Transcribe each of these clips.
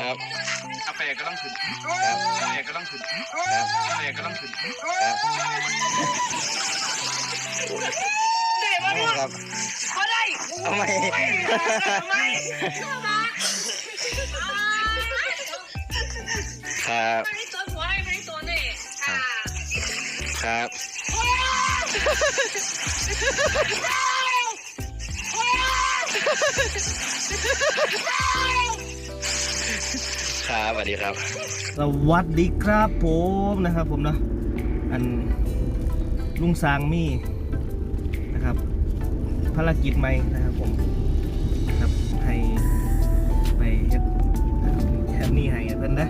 ครับกาแฟก็ต้องถึงครับกาแฟก็ต้องถึงครับกาแฟก็ต้องถึงครับได้ปะเอาครับเขาได้เอาไหมทำไมครับไม่ได้ตัวหัวไม่ได้ตัวนี่ค่ะครับ ครับสวัสดีครับ สวัสดีครับผมนะครับ ผมเนาะอันลุงซางมี่นะครับ ภารกิจใหม่นะครับผมนะครับให้ไปเฮ็ดแฮมนี้ให้เพิ่นนะ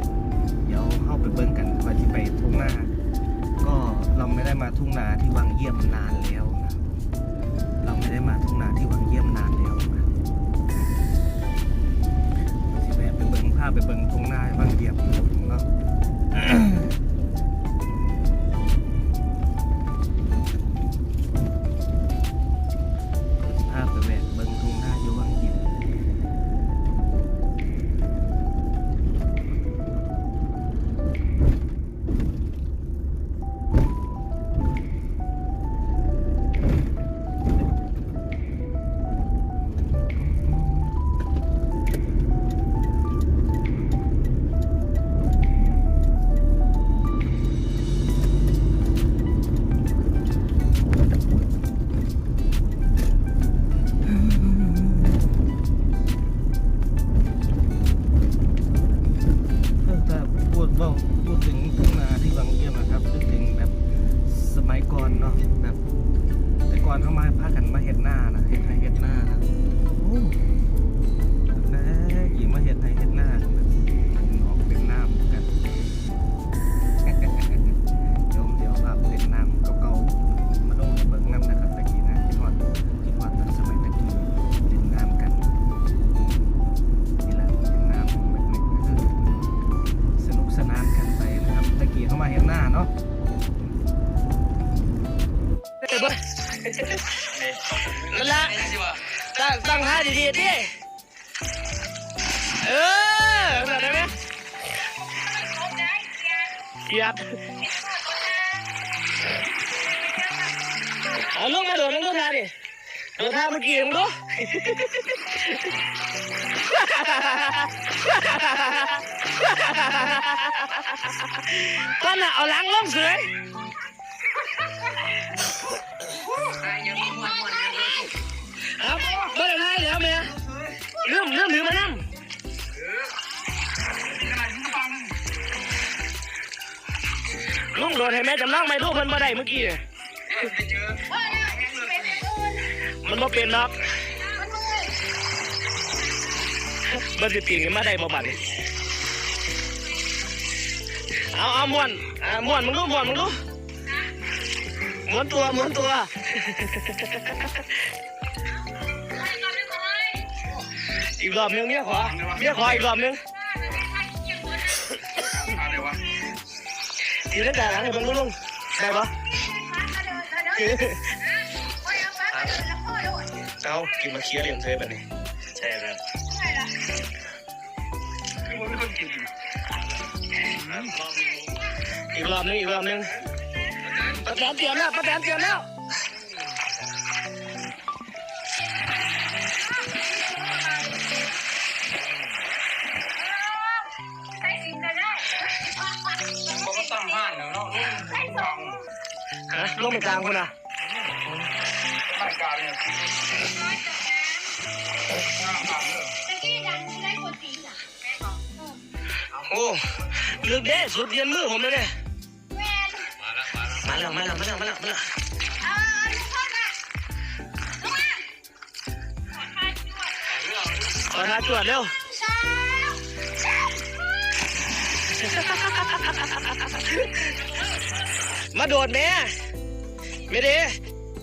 เดี๋ยวเข้าไปเบิ่งกันว่าที่ไปทุ่งนาก็เราไม่ได้มาทุ่งนาที่วังเยี่ยมนานแล้วนะเราไม่ได้มาทุ่งนาที่วังเยี่ยมนานแล้วนะ แวะไปเบิ่งภาพไปเบิ่งทุ่งนาวังเดียบเนาะ นหน้าเนาะนั่นละตั้งตั้งท่าดีๆดิเออแบบได้ไหมเกียบเอาลงมาโดดลงตัวท่าดิโดดท่าเมื่อกี้มึงดู ต้นน่ะเอาหลังลงเสือยครับไม่ได้ให้แล้วเมียเรื่องเรื่องถือมานั่งลุงโดนให้แม่จำลองไหมลูกเพิ่นมาได้เมื่อกี้มันมาเป็นนักมันจะตีกันมาได้มาบัดนี้ เอาเอาม้วนอ่าม้วนมึงดูม้วนมึงดูม้วนตัวม้วนตัวอีกรอบนึงเมียขอเมียขออีกรอบนึงอะไรวะทีนั้นแต่หลังให้เบิ่งดูลุงได้ปะเอากินมาเคลียร์เรื่องเธอแบบนี้ใช่ครับคือมันไม่คนกิน อีกรอบนึงอีกรอบนึงประแตนเตรียมแล้วประแตนเตรียมแล้วเขาก็ตั้งห้างเนาะลูกฟังฮะลงไปกลางคุณอะรายการเนี่ยห้างห้างเลย โอ้ลึกเด้สุดเย็นมือผมเลยเนี่ยมาแล้วมาแล้วมาแล้วมาแล้วมาแล้วขอท้าจวดเร็วมาโดดแม่ไม่ดี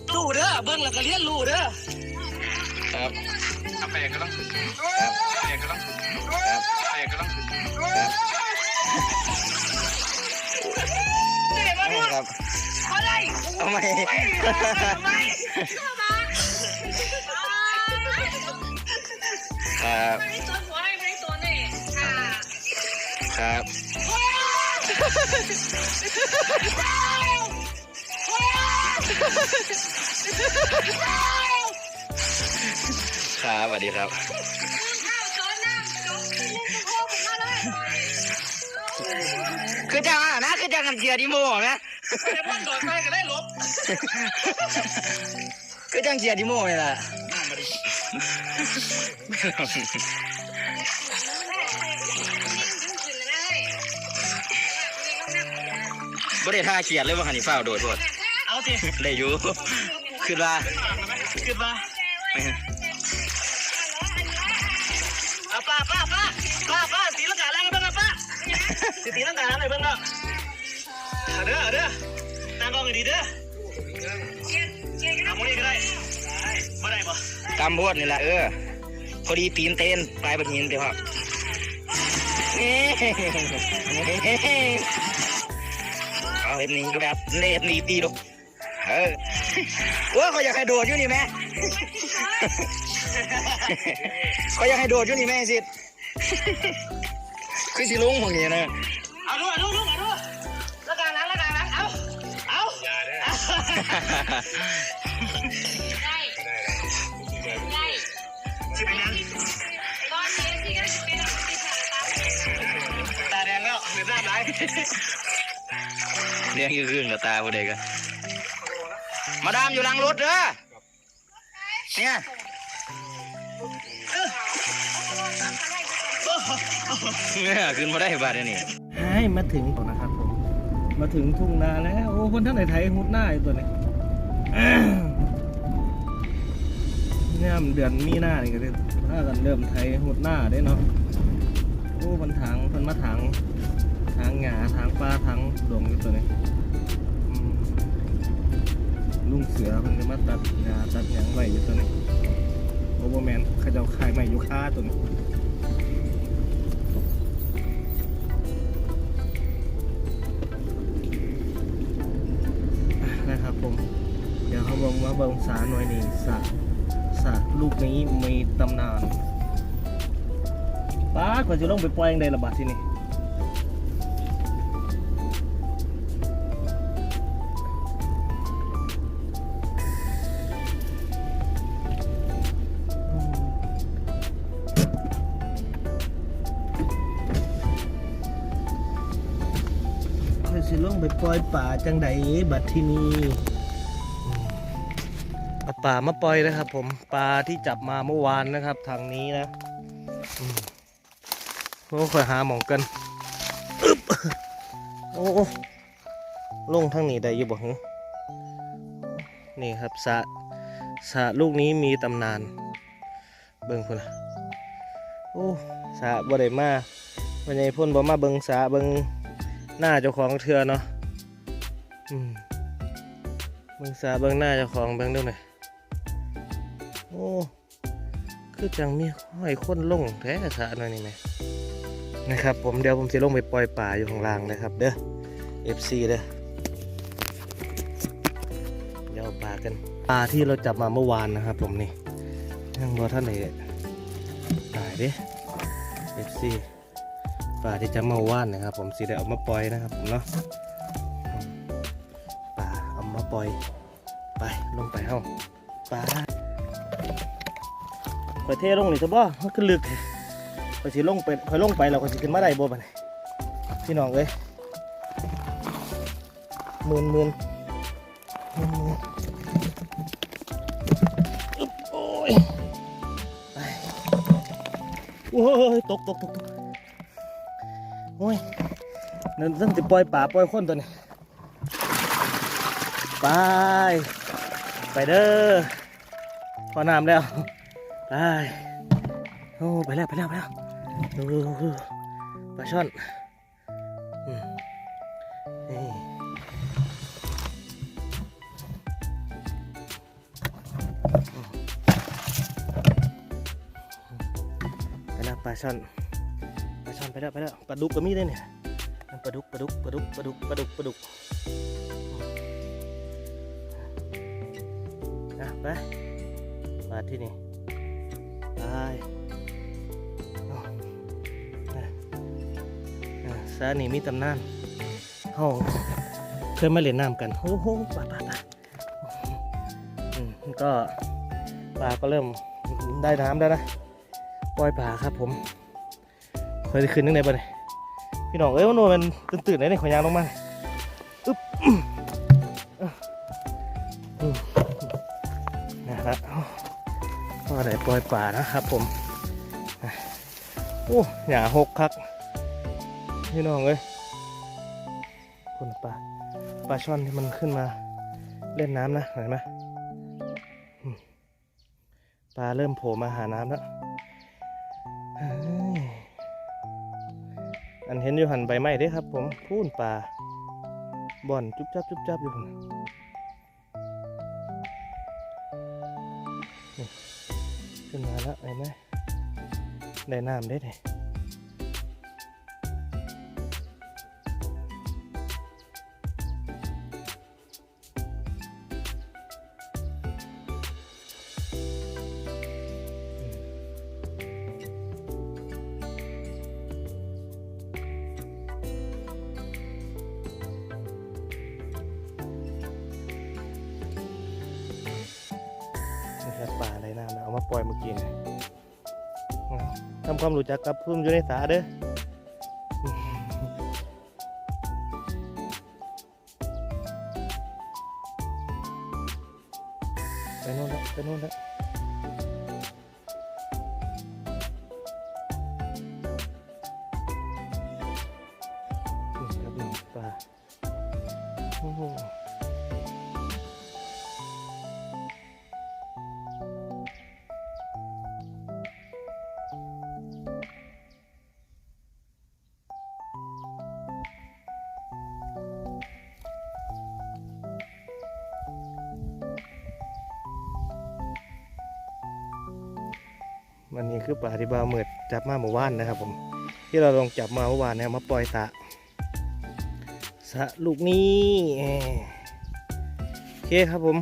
ตู้เด้อเบิ้งแล้วก็เลี้ยนลูเด้อครับ กาแฟก็ต้องถึงครับกาแฟก็ต้องถึงครับกาแฟก็ต้องถึงครับได้ปะเอาครับเขาได้เอาไหมทำไมครับไม่ตัวหัวไม่ตัวนี่ค่ะครับ ครับสวัสดีครับคือจังอะนะคือจังกันเกียร์ดิโม่ไหมแต่พ่นโดดไปก็ได้ลบคือจังเกียร์ดิโม่นี่แหละบ่ได้ท่าเกียร์เลยว่าหันนี่ฟ้าวโดดโดดเอาสิได้อยู่คือว่าขึ้นมาเอา สิตีลังกาแรงหน่อยเบ้างเนาะเอาเด้อเอาเด้อนั่งกองดีๆเด้อเอาโมนี่ก็ได้บ่ได้ปะกำพวดนี่แหละเออ พอดีปีนเต้นปลายบันหินเดี๋ยวครับเอาเห็นนี่ก็แบบเน็บหนีตีลูกเออว่าเขาอยากให้โดดอยู่นี่แม่เขาอยากให้โดดอยู่นี่แม่สิคือสิลุงของนี้นะ เอาดูเอาดูเอาดูลังกาแรงลังกาแรงเอาเอาสิเป็นยังตาแดงแล้วเหลือหน้าไหลเลี้ยงอยู่ขึ้นกับตาพอดีกันมาดามอยู่หลังรถเด้อเนี่ย เนี่ยขึ้นมาได้บาทเดี๋ยวนี้ให้มาถึงก่อนนะครับผม มาถึงทุ่งนาแล้ว โอ้คนท่านไหนไทยหุดหน้าอยู่ตัวนี้เนี่ยมันเดือนมีหน้านี่ก็ได้ถ้ากันเริ่มไทยหุดหน้าได้เนาะโอ้มันถางมันมาถางถางหงาถางปลาถางดงอยู่ตัวนี้ลุงเสือมันจะมาตัดหงาตัดหยางไว้อยู่ตัวนี้โอเวอร์แมนเขาเจะขายใหม่อยู่ค่าตัวนี้ ดี๋ยวเขาบอกว่าบิงสาหน่อยนี่สาสาลูกนี้มีตำนานป้ากว่าจะลงไปปล่อยยังไงระบาดที่นี่ค่อยสิลงไปปล่อยป่าจังใดบัดที่นี่ เอาป่ามาปล่อยนะครับ ผมปลาที่จับมาเมื่อวานนะครับ ทางนี้นะโอ้ค่อยหาหมองกันโอ้โอ้ลงทางนี้ได้อยู่บ่ฮึนี่ครับสะสะลูกนี้มีตำนาน เบิ่งพุ่นนะโอ้สะบ่ได้มาวันนี้พ่นบ่มาเบิ่งสะเบิ่งหน้าเจ้าของเทือเนาะอืมเบิ่งสาเบิ่งหน้าเจ้าของเบิ่งดูหน่อย โอ้ คือจังมีห้อยคนลงแท้สาหน่อยนี่ไหมนะครับ ผมเดี๋ยวผมจะลงไปปล่อยป่าอยู่ข้างล่างนะครับ เด้อ FC เด้อเดี๋ยวป่ากันป่าที่เราจับมาเมื่อวานนะครับ ผมนี่ยังบ่ท่านไหนตายเด้ FC ป่าที่จะมาว่านนะครับ ผมสีได้เอามาปล่อยนะครับ ผมเนาะป่าเอามาปล่อย ไปลงไปเฮ้าป่า ข่อยเทลงนี่ซะบ่มันก็ลึกข่อยสิลงไปข่อยลงไปแล้วข่อยสิขึ้นมาได้บ่บัดนี้พี่น้องเอ้ยหมื่นหมื่นหมื่นหมื่นอึ๊บโอ้ยโอ้ยตกตกตกตกโอ้ยนั่นต้องจะปล่อยป่าปล่อยคนตัวนี้ไป ไปเด้อพอน้ำแล้ว ไปโอ้ไปแล้วไปแล้วไปแล้วดูดูดูปลาช่อนอืมนี่ไปแล้วปลาช่อนปลาช่อนไปแล้วไปแล้วปลาดุกก็มีด้วยเนี่ยปลาดุกปลาดุกปลาดุกปลาดุกปลาดุกปลาดุกนะไปมาที่นี่ ไปเอานี่มีตำนานเฮาเคยมาเล่นน้ำกันโอ้โหปลาปลาปลาก็ปลาก็เริ่มได้น้ำแล้วนะปล่อยปลาครับผมเคยได้ขึ้นนึงในบ่เนี่ยพี่น้องเอ้ยมันโนมันตื่นๆเลยเนี่ยขอยางลงมา ปล่อยปลานะครับผมโอ้หยาหกคักพี่น้องเอ้ยคนปลาปลาช่อนที่มันขึ้นมาเล่นน้ำนะเห็นไหมปลาเริ่มโผล่มาหาน้ำแล้วอันเห็นอยู่หันใบไม้เด้ครับผมพูนปลาบ่อนจุ๊บจับจุ๊บจับอยู่ ขึ้นมาแล้วเห็นไหมได้น้ำได้เลย ปล่อยเมื่อกี้นะทำความรู้จักกับพุ่มอยู่ในสาเด้อไปโน่นละไปโน่นละ วันนี้คือปลาที่บาเมือดจับมาเมื่อวานนะครับ ผม ที่เราลองจับมาเมื่อวานเนี่ยมาปล่อยตะสะลูกนี้โอเคครับผม